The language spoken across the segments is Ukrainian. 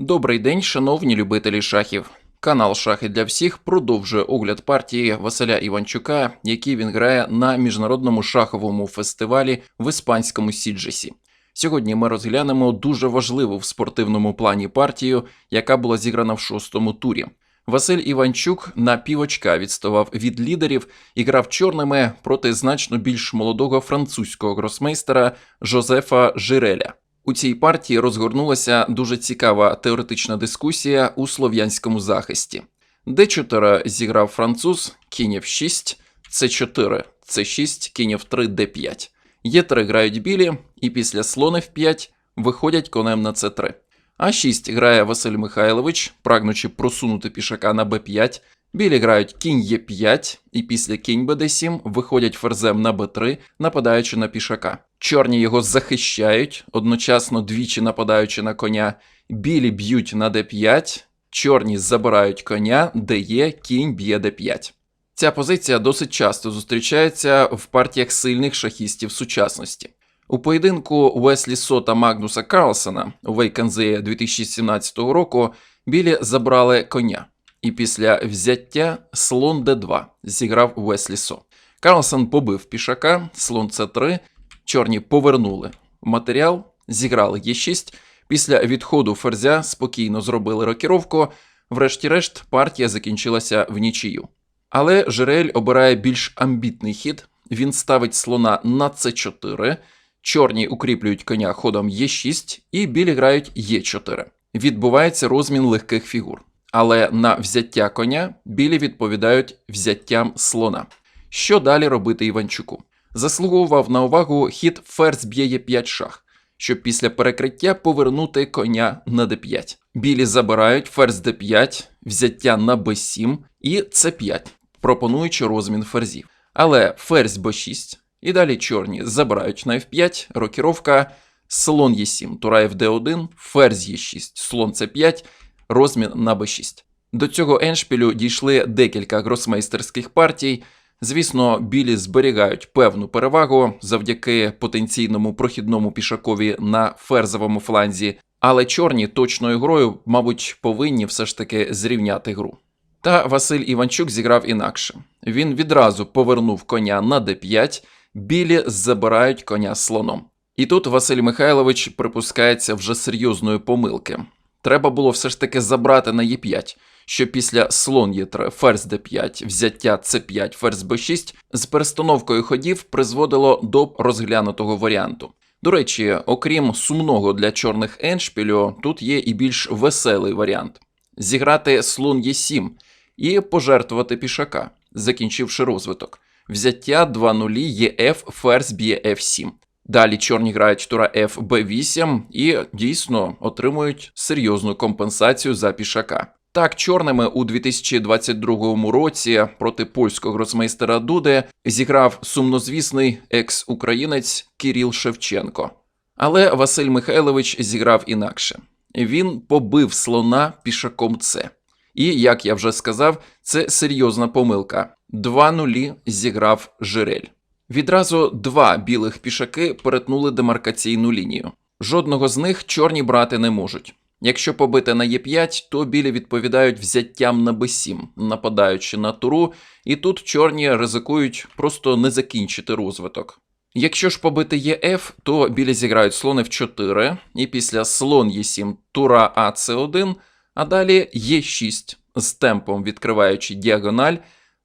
Добрий день, шановні любителі шахів. Канал Шахи для всіх продовжує огляд партії Василя Іванчука, який він грає на міжнародному шаховому фестивалі в іспанському Сіджесі. Сьогодні ми розглянемо дуже важливу в спортивному плані партію, яка була зіграна в шостому турі. Василь Іванчук на півочка відставав від лідерів і грав чорними проти значно більш молодого французького гросмейстера Жозефа Жиреля. У цій партії розгорнулася дуже цікава теоретична дискусія у слов'янському захисті. Д4 зіграв француз, кінь F6, С4, С6, кінь F3, Д5. Е3 грають білі, і після слон F5 виходять конем на С3. А6 грає Василь Михайлович, прагнучи просунути пішака на Б5. Білі грають кінь Е5, і після кінь БД7 виходять ферзем на Б3, нападаючи на пішака. Чорні його захищають, одночасно двічі нападаючи на коня. Білі б'ють на Д5, чорні забирають коня, де є кінь б'є Д5. Ця позиція досить часто зустрічається в партіях сильних шахістів сучасності. У поєдинку Уеслі Со та Магнуса Карлсона у Вейканзеї 2017 року білі забрали коня, і після взяття слон Д2 зіграв Уеслі Со. Карлсон побив пішака, слон С3, чорні повернули матеріал, зіграли Е6. Після відходу ферзя спокійно зробили рокіровку. Врешті-решт, партія закінчилася в нічию. Але Жирель обирає більш амбітний хід. Він ставить слона на С4, чорні укріплюють коня ходом Е6 і білі грають Е4. Відбувається розмін легких фігур. Але на взяття коня білі відповідають взяттям слона. Що далі робити Іванчуку? Заслуговував на увагу хід ферзь б'є 5 шах, щоб після перекриття повернути коня на d5. Білі забирають ферзь d5, взяття на b7 і c5, пропонуючи розмін ферзів. Але ферзь b6 і далі чорні забирають на f5, рокіровка, слон e7, тура fd1, ферзь e6, слон c5, розмін на b6. До цього еншпілю дійшли декілька гросмейстерських партій. Звісно, білі зберігають певну перевагу завдяки потенційному прохідному пішакові на ферзовому фланзі, але чорні точною грою, мабуть, повинні все ж таки зрівняти гру. Та Василь Іванчук зіграв інакше. Він відразу повернув коня на d5, білі забирають коня слоном. І тут Василь Михайлович припускається вже серйозної помилки. Треба було все ж таки забрати на e5 що після слон Є3, ферзь d5, взяття c5, ферзь b6 з перестановкою ходів призводило до розглянутого варіанту. До речі, окрім сумного для чорних еншпілю, тут є і більш веселий варіант: зіграти слон Е7 і пожертвувати пішака, закінчивши розвиток. Взяття 2 нулі ЕФ, ферзь б'є F7. Далі чорні грають тура F, B8 і дійсно отримують серйозну компенсацію за пішака. Так, чорними у 2022 році проти польського гроцмейстера Дуде зіграв сумнозвісний екс-українець Кіріл Шевченко. Але Василь Михайлович зіграв інакше. Він побив слона пішаком С. І, як я вже сказав, це серйозна помилка. Два нулі зіграв Жирель. Відразу два білих пішаки перетнули демаркаційну лінію. Жодного з них чорні брати не можуть. Якщо побити на Е5, то білі відповідають взяттям на Б7, нападаючи на туру, і тут чорні ризикують просто не закінчити розвиток. Якщо ж побити ЕФ, то білі зіграють слон F4, і після слон Е7 тура АЦ1, а далі Е6 з темпом відкриваючи діагональ,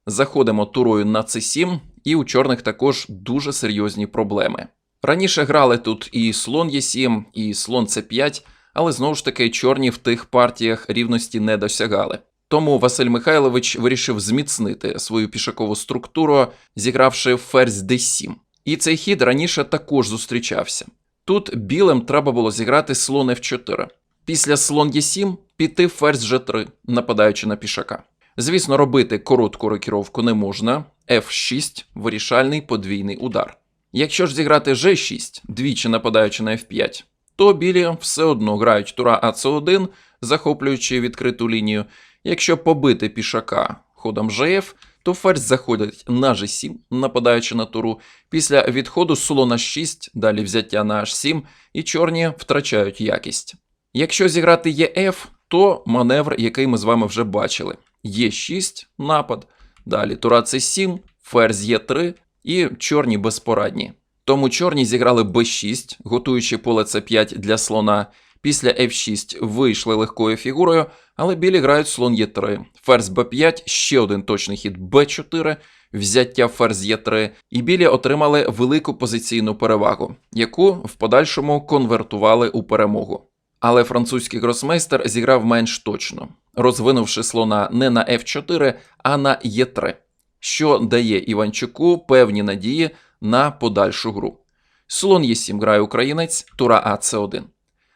заходимо турою на С7, і у чорних також дуже серйозні проблеми. Раніше грали тут і слон Е7, і слон С5 але знову ж таки чорні в тих партіях рівності не досягали. Тому Василь Михайлович вирішив зміцнити свою пішакову структуру, зігравши ферзь d7. І цей хід раніше також зустрічався. Тут білим треба було зіграти слон f4. Після слон e7 піти ферзь g3, нападаючи на пішака. Звісно, робити коротку рокіровку не можна. F6 вирішальний подвійний удар. Якщо ж зіграти g6, двічі нападаючи на f5, то білі все одно грають тура АЦ1, захоплюючи відкриту лінію. Якщо побити пішака ходом ЖФ, то ферзь заходить на G7, нападаючи на туру. Після відходу слона 6, далі взяття на H7, і чорні втрачають якість. Якщо зіграти ЄФ, то маневр, який ми з вами вже бачили. Є6 напад, далі тура С7, ферзь Є3 і чорні безпорадні. Тому чорні зіграли Б6, готуючи поле С5 для слона. Після F6 вийшли легкою фігурою, але білі грають слон Е3, ферзь Б5, ще один точний хід Б4, взяття ферзь Е3, і білі отримали велику позиційну перевагу, яку в подальшому конвертували у перемогу. Але французький гросмейстер зіграв менш точно, розвинувши слона не на F4, а на Е3, що дає Іванчуку певні надії на подальшу гру. Слон Е7 грає українець, тура А С1.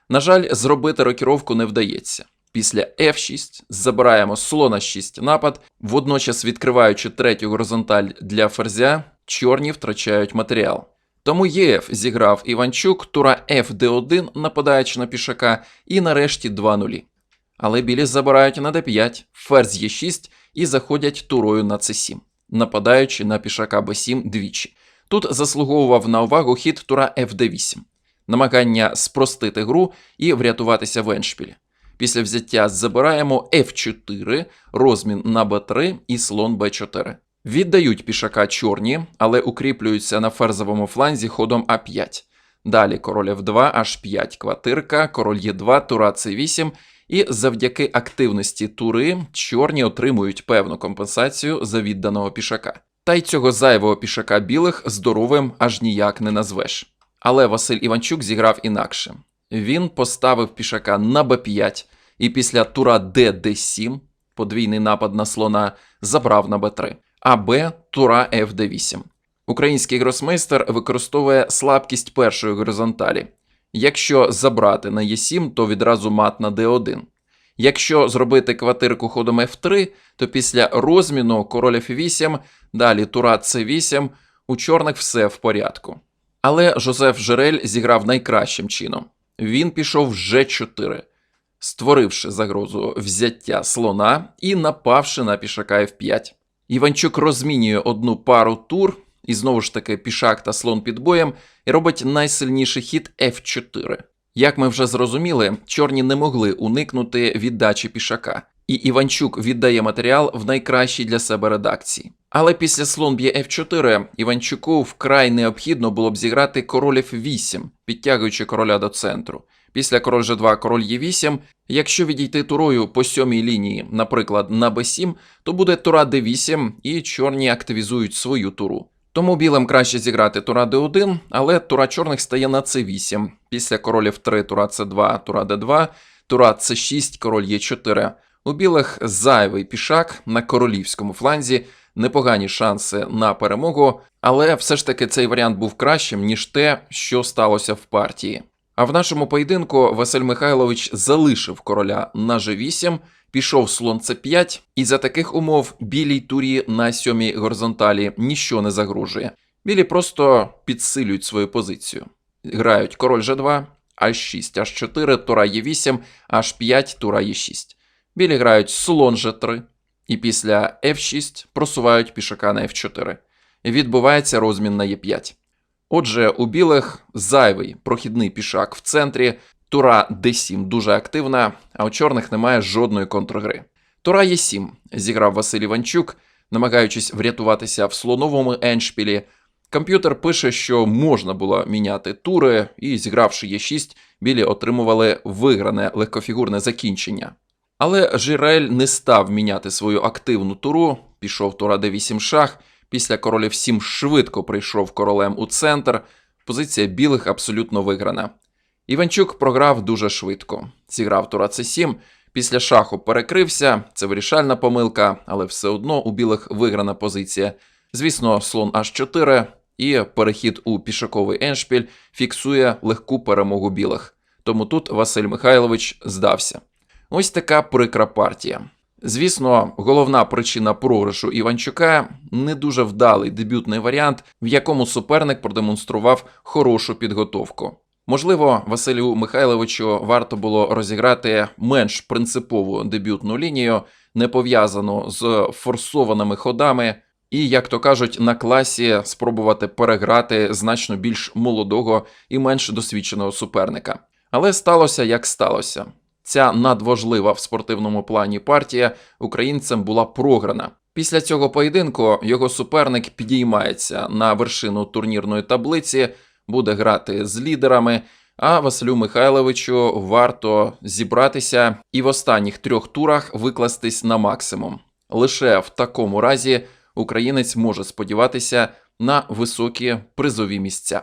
На жаль, зробити рокіровку не вдається. Після F6 забираємо слона 6 напад, водночас відкриваючи третю горизонталь для ферзя, чорні втрачають матеріал. Тому ЄФ зіграв Іванчук, тура FD1, нападаючи на пішака, і нарешті 2 нулі. Але білі забирають на d5, ферзь Е6 і заходять турою на c7, нападаючи на пішака b7 двічі. Тут заслуговував на увагу хід тура FD8, намагання спростити гру і врятуватися в еншпілі. Після взяття забираємо F4, розмін на b3 і слон b4. Віддають пішака чорні, але укріплюються на ферзовому фланзі ходом А5. Далі король F2, H5, квартирка, король Е2, тура С8, і завдяки активності тури чорні отримують певну компенсацію за відданого пішака. Та й цього зайвого пішака білих здоровим аж ніяк не назвеш. Але Василь Іванчук зіграв інакше. Він поставив пішака на Б5 і після тура Д Д7, подвійний напад на слона, забрав на Б3, а Б тура Ф Д8. Український гросмейстер використовує слабкість першої горизонталі. Якщо забрати на Е7, то відразу мат на Д1. Якщо зробити квартирку ходом F3, то після розміну король F8, далі тура С8, у чорних все в порядку. Але Жозеф Жерель зіграв найкращим чином. Він пішов G4, створивши загрозу взяття слона і напавши на пішака F5. Іванчук розмінює одну пару тур, і знову ж таки пішак та слон під боєм, і робить найсильніший хід F4. Як ми вже зрозуміли, чорні не могли уникнути віддачі пішака, і Іванчук віддає матеріал в найкращій для себе редакції. Але після слон б'є F4 Іванчуку вкрай необхідно було б зіграти король F8, підтягуючи короля до центру. Після король G2, король Е8, якщо відійти турою по сьомій лінії, наприклад, на b7, то буде тура d8 і чорні активізують свою туру. Тому білим краще зіграти тура d1, але тура чорних стає на c8. Після король F3, тура c2, тура d2, тура c6, король Е4. У білих зайвий пішак на королівському фланзі, непогані шанси на перемогу, але все ж таки цей варіант був кращим, ніж те, що сталося в партії. А в нашому поєдинку Василь Михайлович залишив короля на g8, пішов слон c5, і за таких умов білій турі на сьомій горизонталі ніщо не загрожує. Білі просто підсилюють свою позицію. Грають король g2, h6, h4, тура e8, h5, тура e6. Білі грають слон g3, і після f6 просувають пішака на f4. Відбувається розмін на e5. Отже, у білих зайвий прохідний пішак в центрі, тура d7 дуже активна, а у чорних немає жодної контргри. Тура e7 зіграв Василь Іванчук, намагаючись врятуватися в слоновому еншпілі. Комп'ютер пише, що можна було міняти тури, і зігравши e6, білі отримували вигране легкофігурне закінчення. Але Жирель не став міняти свою активну туру, пішов тура d8 шах. Після король F7 швидко прийшов королем у центр. Позиція білих абсолютно виграна. Іванчук програв дуже швидко. Зіграв тура c7, після шаху перекрився, це вирішальна помилка, але все одно у білих виграна позиція. Звісно, слон h4 і перехід у пішаковий еншпіль фіксує легку перемогу білих. Тому тут Василь Михайлович здався. Ось така прикра партія. Звісно, головна причина програшу Іванчука не дуже вдалий дебютний варіант, в якому суперник продемонстрував хорошу підготовку. Можливо, Василю Михайловичу варто було розіграти менш принципову дебютну лінію, не пов'язану з форсованими ходами, і, як то кажуть, на класі спробувати переграти значно більш молодого і менш досвідченого суперника. Але сталося як сталося. Ця надважлива в спортивному плані партія українцям була програна. Після цього поєдинку його суперник підіймається на вершину турнірної таблиці, буде грати з лідерами. А Василю Михайловичу варто зібратися і в останніх трьох турах викластись на максимум. Лише в такому разі українець може сподіватися на високі призові місця.